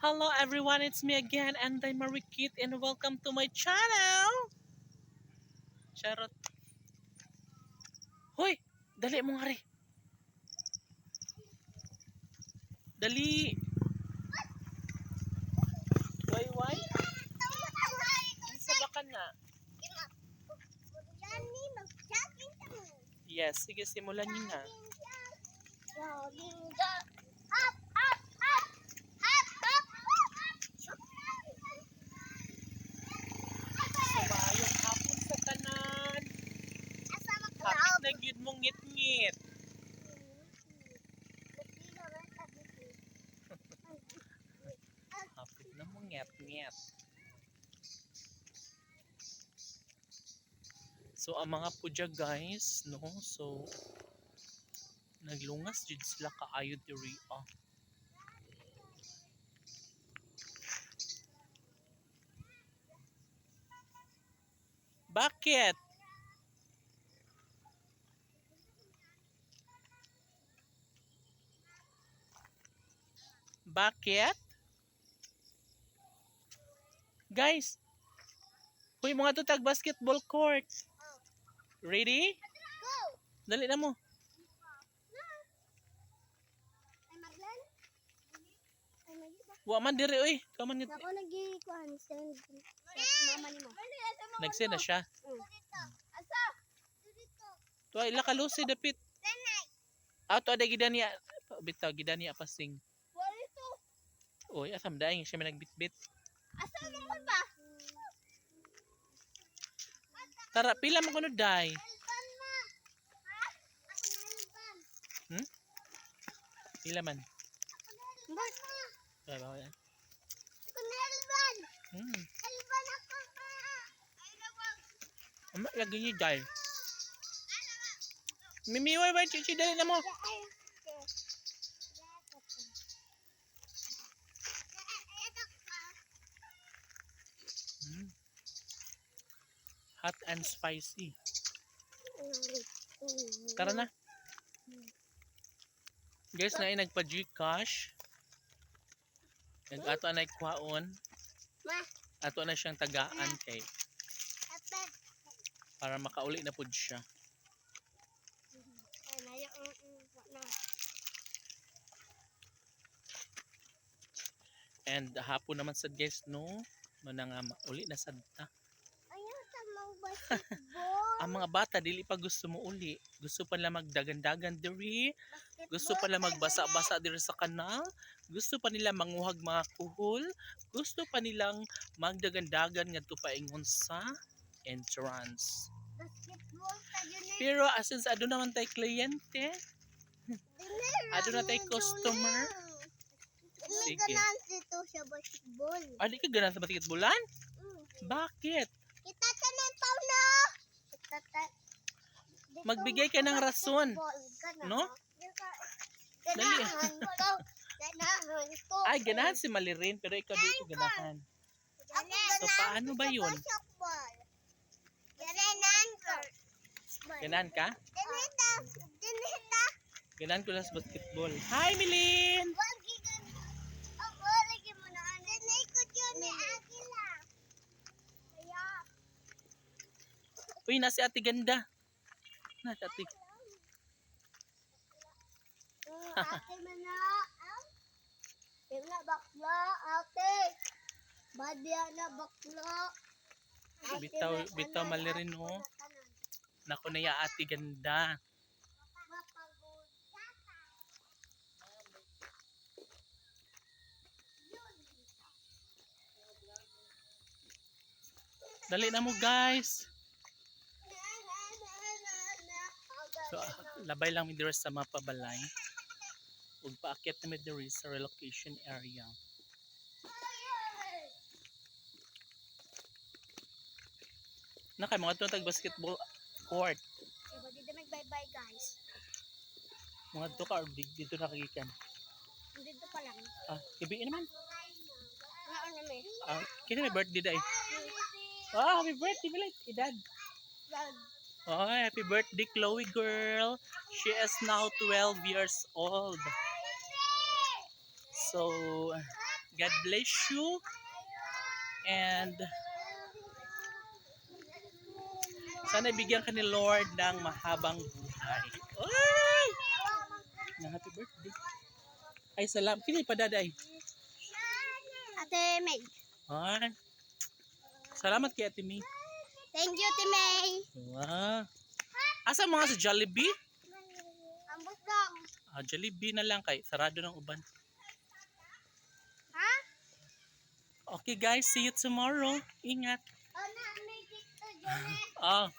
Hello everyone, it's me again and I'm Marikit and welcome to my channel! Charot. Hoy! Dali mo nga rin. Dali! Why, why? Isa ba ka na? Yes, sige, simulan niyo na. Sabayong hapon sa tanan. Hapit na gyud mong ngit-ngit. Hapit ngit-ngit. So, ang mga pudya guys, no? So, naglungas jud sila kaayo diri ah. Bakit? Bakit? Guys, Uy, mga tutag basketball court. Ready? Dali na mo. Wa man diri oy. Kaman ngit. Ako nag-ikuan, send sa mama ni mo. Nagsend na siya. Asa? Tuwa ila ka lucy dapit. Ah, to ada gidan niya. Bitaw gidan niya pasing. Oy, asam daing siya may nagbitbit. Asa naman ba? Tara, pila mo kuno day. Hmm? Pila man. Bas. Ay, bawa yan. Helpan. Hmm. Helpan ako naman. Ama, lagi niyo day. Mimiway ba chichi dali na mo? Ay. Hmm. Hot and spicy. Tara na. Guys, na nagpa Gcash. Nag ato na ikwaon. Ma. Ato na siyang tagaan kay para makauli na pud siya. Yung na. And hapon naman sad guys no. Manang mauli na sad ta. Ayaw sa mga basketball. Ang mga bata dili pa gusto mo uli. Gusto pa nila magdagan-dagan diri. Gusto pa nila magbasa-basa diri sa kanal. Gusto pa nila manguhag mga kuhol. Gusto pa nilang magdagan-dagan ngadto paingon sa entrance. Pero asin sa aduna naman tay kliyente, aduna tay customer. Hindi Sige. ka na dito sa basketball. Adi ka ganan sa basketballan? Mm. Bakit? Kita ka na Paulo. Kita ka. Dito Magbigay ka ng rason, no? Dali. Ay, ganahan si Malirin pero ikaw di ko ganahan. So, paano ba yun? Ganahan ka? Ganahan ko lang sa basketball. Hi, Milin! Kaya. Uy, nasi ate ganda. Na, si ate. Mm, Ate mo na. Yung na bakla, ate. Badya na bakla. Bitaw, bitaw Malirin, ate oh. na kanan. Nako na ya ate ganda. Dali na mo guys. So, ah, labay lang mi diri sa mapabalay. Ug paakyat na mi diri sa relocation area. Na kay mga tug basketball court. Diba, dito mag-bye-bye guys. Mga to ka dito nakagikan. Dito pa lang. Ah, gabi naman. Nga ano may. Ah, kini may birthday day. Oh, happy birthday, Bilay. Edad. Vlog. Oh, happy birthday, Chloe girl. She is now 12 years old. So, God bless you. And sana bigyan ka ni Lord ng mahabang buhay. Ay! Na happy birthday. Ay, salam. Kini pa daday. Ate May. Ay. Salamat kay Ate May. Thank you, Ate May. Wow. Asa mga sa Jollibee? Ang busdog. Ah, Jollibee na lang kay sarado ng uban. Ha? Okay guys, see you tomorrow. Ingat. Oh, na, may dito, Janet. Ah,